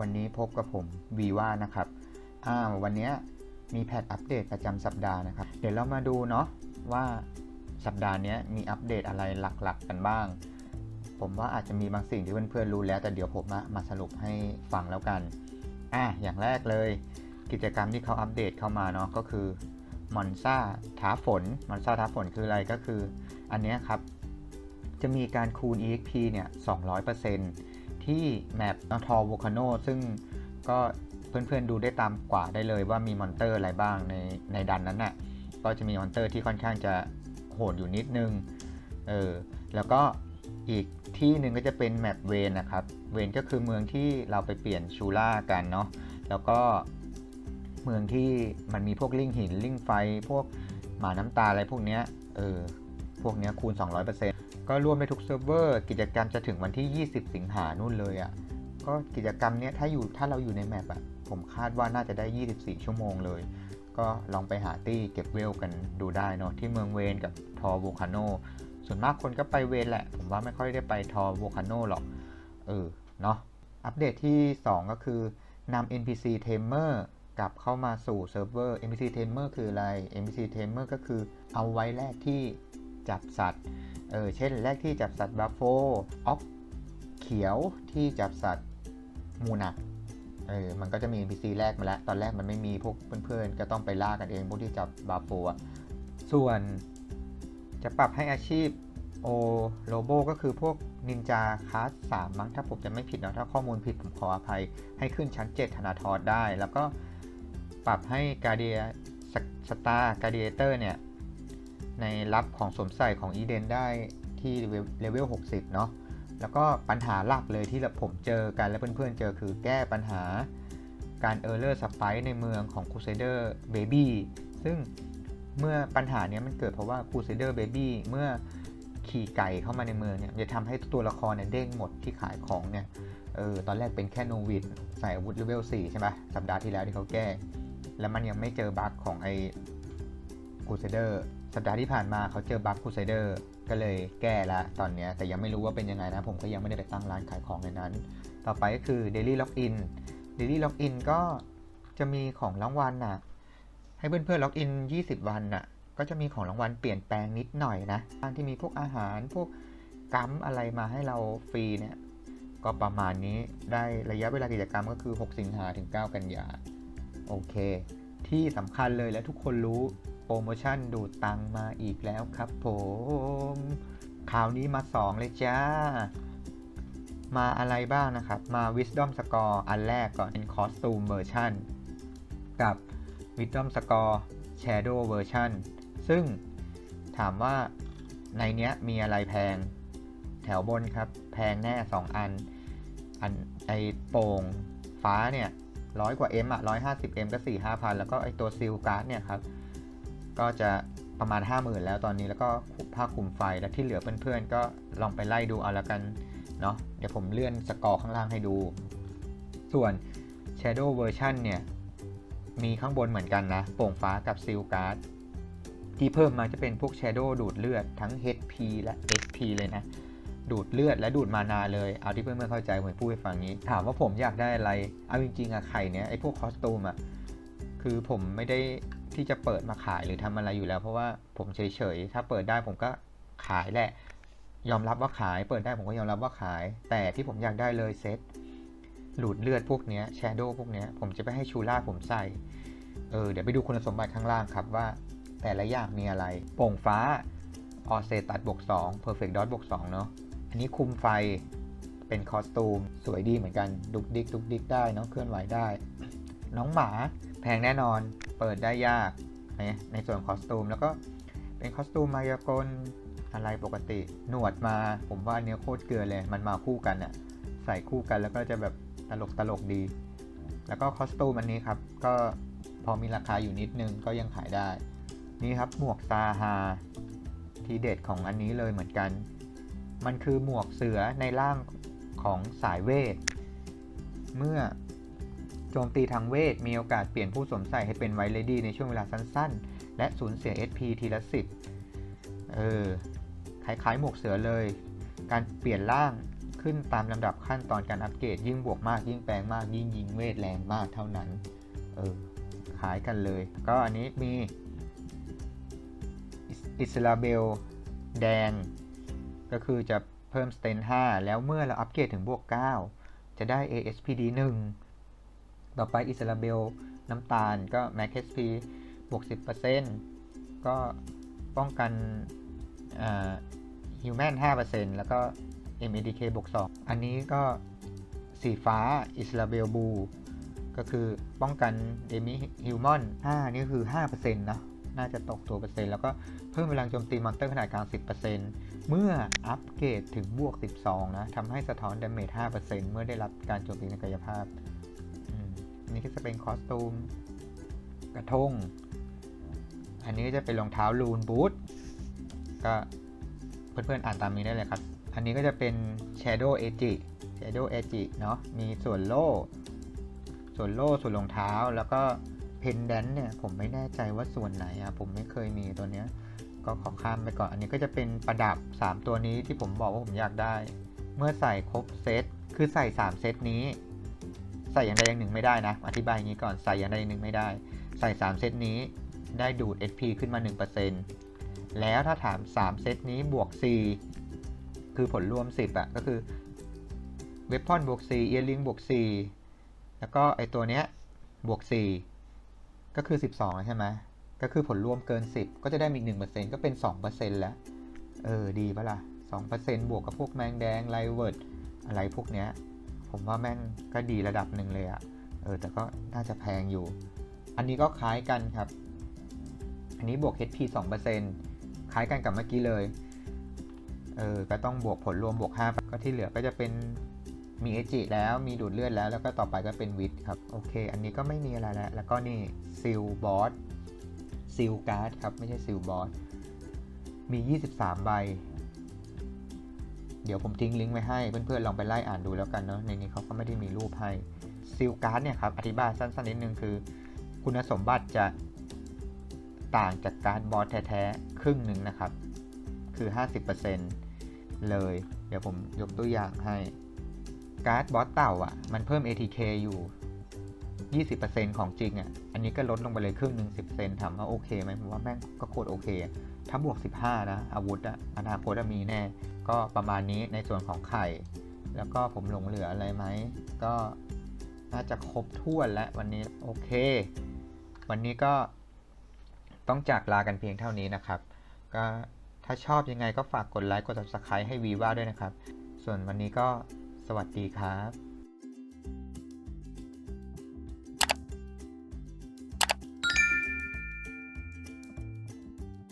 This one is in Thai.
วันนี้พบกับผมวีว่านะครับอ้าววันนี้มีแพทอัปเดตประจำสัปดาห์นะครับ เดี๋ยวเรามาดูเนาะว่าสัปดาห์นี้มีอัปเดตอะไรหลักๆ กันบ้าง ผมว่าอาจจะมีบางสิ่งที่เพื่อนๆรู้แล้ว แต่เดี๋ยวผมมามาสรุปให้ฟังแล้วกันอะอย่างแรกเลย กิจกรรมที่เขาอัปเดตเข้ามาเนาะก็คือมอนซ่าท้าฝนมอนซ่าท้าฝนคืออะไรก็คือ อันนี้ครับ จะมีการคูณ EXP เนี่ย200% ที่แมปนอทอว o คาโนซึ่งก็เพื่อนๆดูได้ตามกว่าได้เลยว่ามีมอนเตอร์อะไรบ้างในในดันนั้นน่ะก็จะมีมอนเตอร์ที่ค่อนข้างจะโหดอยู่นิดนึงเออแล้วก็อีกที่หนึ่งก็จะเป็นแมปเวนนะครับ เวนก็คือเมืองที่เราไปเปลี่ยนชูล่ากันเนาะแล้วก็เมืองที่มันมีพวกลิงหินลิงไฟ พวกหมาน้ำตาอะไรพวกเนี้ยเออพวกเนี้ยคูณ 200% ก็รวมได้ทุกเซิร์ฟเวอร์ กิจกรรมจะถึงวันที่ 20 สิงหานู่นเลยอะ่ะ ก็กิจกรรมเนี้ยถ้าอยู่ถ้าเราอยู่ในแมปอะ่ะ ผมคาดว่าน่าจะได้ 24 ชั่วโมงเลย ก็ลองไปหาตี้เก็บเวลกันดูได้เนาะที่เมืองเวนกับทอร์โวคาโน ส่วนมากคนก็ไปเวนแหละ ผมว่าไม่ค่อยได้ไปทอร์โวคาโนหรอก เออ เนาะ อัปเดตที่ 2 ก็คือนำ NPC Tamer กลับเข้ามาสู่เซิร์ฟเวอร์ NPC Tamer คืออะไร NPC Tamer ก็คือเอาไว้แรกที่ จับสัตว์เออเช่น แรกที่จับสัตว์บัฟโฟออกเขียวที่จับสัตว์มูนักเออมันก็จะมี NPC แรกมาแล้ว ตอนแรกมันไม่มีพวกเพื่อนๆ ก็ต้องไปล่ากันเองพวกที่จับบาโฟะส่วนจะปรับให้อาชีพโอโลโบก็คือพวกนินจาคลาสสามมั้งถ้าผมจะไม่ผิดเนาะถ้าข้อมูลผิดผมขออภัย ให้ขึ้นชั้น 7 ธนาทอดได้ แล้วก็ปรับให้กาเดียสตาร์กาเดียเตอร์เนี่ย ในรับของสวมใส่ของอีเดนได้ที่เลเวล 60 เนาะแล้วก็ปัญหาหลักเลยที่ผมเจอกันและเพื่อนๆเจอคือแก้ปัญหาการเออร์เลอร์สไปในเมืองของ Crusader Baby ซึ่งเมื่อปัญหานี้มันเกิดเพราะว่า Crusader Baby เมื่อขี่ไก่เข้ามาในเมืองเนี่ยจะทำให้ตัวละครเนี่ยเด้งหมดที่ขายของเนี่ยเออตอนแรกเป็นแค่โนวิดใส่อาวุธเลเวล 4 ใช่ไหมสัปดาห์ที่แล้วที่เขาแก้ แล้วมันยังไม่เจอบั๊กของไอ้ Crusader สัปดาห์ที่ผ่านมาเขาเจอบั๊ก Crusader ก็เลยแก้ละตอนนี้แต่ยังไม่รู้ว่าเป็นยังไงนะ ผมก็ยังไม่ได้ไปตั้งร้านขายของในนั้น ต่อไปก็คือ Daily Login Daily Login ก็จะมีของรางวัลน่ะให้เพื่อนๆล็อกอิน 20 วันน่ะ ก็จะมีของรางวัลเปลี่ยนแปลงนิดหน่อยนะทางที่มีพวกอาหารพวกกัมอะไรมาให้เราฟรีเนี่ย ก็ประมาณนี้ได้ระยะเวลากิจกรรมก็คือ 6 สิงหาถึง 9 กันยา โอเค ที่สำคัญเลยและทุกคนรู้ ปรโมชั่นดูดตังมาอีกแล้วครับผมคราวนี้มา 2 เลยจ้า มาอะไรบ้างนะครับ มา Wisdom Score อันแรกก่อนเป็น Costume Version กับ Wisdom Score Shadow Version ซึ่งถามว่าในเนี้ยมีอะไรแพง แถวบนครับ แพงแน่ 2 อัน อันไอโป่งฟ้าเนี่ยร้อยกว่า M อะร้อยห้าสิบ M ก็สี่ห้าพันแล้วก็ไอตัวซิลการ์ดเนี่ยครับ ก็จะประมาณ 50,000 แล้วตอนนี้แล้วก็ผ้าคลุมไฟแล้วที่เหลือเพื่อนๆ ก็ลองไปไล่ดูเอาละกันเนาะเดี๋ยวผมเลื่อนสกอร์ข้างล่างให้ดู ส่วน Shadow Version เนี่ยมีข้างบนเหมือนกันนะโป่งฟ้ากับซิลการ์ดที่เพิ่มมาจะเป็นพวก Shadow ดูดเลือดทั้ง HP และ SP เลยนะ ดูดเลือดและดูดมานาเลย เอาที่เพื่อนๆเข้าใจผมพูดให้ฟังนี้ ถามว่าผมอยากได้อะไร เอาจริงๆอะไข่เนี้ยไอพวกคอสตูมอะคือผมไม่ได้ ที่จะเปิดมาขายหรือทำอะไรอยู่แล้ว เพราะว่าผมเฉยๆถ้าเปิดได้ผมก็ขายแหละ ยอมรับว่าขาย เปิดได้ผมก็ยอมรับว่าขาย แต่ที่ผมอยากได้เลยเซตหลุดเลือดพวกนี้แชโดว์พวกนี้ผมจะไปให้ชูล่าผมใส่เออเดี๋ยวไปดูคุณสมบัติข้างล่างครับว่า แต่ละอย่างมีอะไร โป่งฟ้าออเซตัดบวก2 Perfect Dot บวก2เนาะอันนี้คุมไฟเป็นคอสตูม สวยดีเหมือนกัน ดุกดิกดุกดิกได้เนาะเคลื่อนไหวได้ น้องหมาแพงแน่นอน เปิดได้ยากนะในส่วนคอสตูมแล้วก็เป็นคอสตูมมายากลอะไรปกติ หนวดมาผมว่าเนี้ยโคตรเกลือเลย มันมาคู่กันอะใส่คู่กันแล้วก็จะแบบตลกตลกดี แล้วก็คอสตูมอันนี้ครับ ก็พอมีราคาอยู่นิดนึงก็ยังขายได้ นี่ครับหมวกซาฮาทีเด็ดของอันนี้เลยเหมือนกัน มันคือหมวกเสือในร่างของสายเวท เมื่อ โจมตีทางเวท มีโอกาสเปลี่ยนผู้สวมใส่ให้เป็นไวเลดี้ในช่วงเวลาสั้นๆ และสูญเสีย SP ทีละ10เออ คล้ายๆ หมวกเสือเลย การเปลี่ยนร่างขึ้นตามลำดับขั้นตอนการอัปเกรดยิ่งบวกมากยิ่งแปลงมากยิ่งยิงเวทแรงมากเท่านั้น เออ ขายกันเลย ก็อันนี้มี อิสลาเบล แดง ก็คือจะเพิ่มสเตน5แล้วเมื่อเราอัปเกรดถึงบวก 9 จะได้ ASPD 1 ต่อไปอิสลาเบลน้ำตาลก็ Max HP บวก 10%ก็ป้องกันฮิวแมน5%แล้วก็ MADK บวก 2 อันนี้ก็สีฟ้าอิสลาเบลบู ก็คือป้องกันเดมิฮิวมอน5นี่คือ5%นะน่าจะตกตัวเปอร์เซ็นต์แล้วก็เพิ่มพลังโจมตีมอนเตอร์ขนาดกลาง 10%เมื่ออัปเกรดถึงบวก 12 นะทำให้สะท้อนดาเมจ5%เมื่อได้รับการโจมตีในกายภาพ อันนี้ก็จะเป็นคอสตูมกระทง อันนี้ก็จะเป็นรองเท้าลูนบูทก็เพื่อนๆอ่านตามนี้ได้เลยครับ อันนี้ก็จะเป็น Shadow Edge Shadow Edge เนาะมีส่วนโล่ ส่วนโล่ส่วนรองเท้าแล้วก็เพนแดนเนี่ยผมไม่แน่ใจว่าส่วนไหนอะผมไม่เคยมีตัวเนี้ยก็ขอข้ามไปก่อน อันนี้ก็จะเป็นประดับ 3 ตัวนี้ที่ผมบอกว่าผมอยากได้ เมื่อใส่ครบเซตคือใส่ 3 เซตนี้ ใส่อย่างใดอย่างหนึ่งไม่ได้นะ อธิบายอย่างนี้ก่อนใส่อย่างใดอย่างหนึ่งไม่ได้ ใส่ 3 เซตนี้ได้ดูด SP ขึ้นมา 1%แล้วถ้าถาม 3 เซตนี้บวก 4 คือผลรวม 10อะก็คือเวพอนบวก4เอียริงบวก 4 แล้วก็ไอตัวเนี้ยบวก 4 ก็คือ 12 ใช่ไหมก็คือผลรวมเกิน 10 ก็จะได้มีอีก 1%ก็เป็น 2%แล้ว เออ ดีปะล่ะ 2%บวกกับพวกแมงแดงไลเวิร์ดอะไรพวกเนี้ย ผมว่าแม่งก็ดีระดับหนึ่งเลยอะเออแต่ก็น่าจะแพงอยู่ อันนี้ก็คล้ายกันครับ อันนี้บวก HP 2%คล้ายกันกับเมื่อกี้เลยเออก็ต้องบวกผลรวมบวก5ก็ที่เหลือก็จะเป็นมีเอจิแล้วมีดูดเลือดแล้ว แล้วก็ต่อไปก็เป็นวิทครับ โอเค อันนี้ก็ไม่มีอะไรแล้ว แล้วก็นี่ซิลบอสซิลการ์ดครับ ไม่ใช่ซิลบอสมี 23 ใบ เดี๋ยวผมทิ้งลิงก์ไว้ให้เพื่อนๆลองไปไล่อ่านดูแล้วกันเนาะในนี้เขาก็ไม่ได้มีรูปให้ซิลการ์ดเนี่ยครับอธิบายสั้นๆนิดนึงคือ คุณสมบัติจะต่างจากการ์ดบอสแท้ๆครึ่งหนึ่งนะครับ คือ 50%เลย เดี๋ยวผมยกตัวอย่างให้ การ์ดบอสเต่าอะ มันเพิ่ม ATK อยู่ 20%ของจริงอะ อันนี้ก็ลดลงไปเลยครึ่งหนึ่ง10%ถามว่าโอเคไหมผมว่าแม่งก็โคตรโอเค ถ้าบวก 15 นะ อาวุธอะอนาคตมีแน่ ก็ประมาณนี้ในส่วนของไข่ แล้วก็ผมหลงเหลืออะไรไหม ก็น่าจะครบถ้วนแล้ววันนี้โอเค วันนี้ก็ต้องจากลากันเพียงเท่านี้นะครับ ก็ถ้าชอบยังไงก็ฝากกดไลค์กด subscribe ให้วีว่าด้วยนะครับ ส่วนวันนี้ก็สวัสดีครับ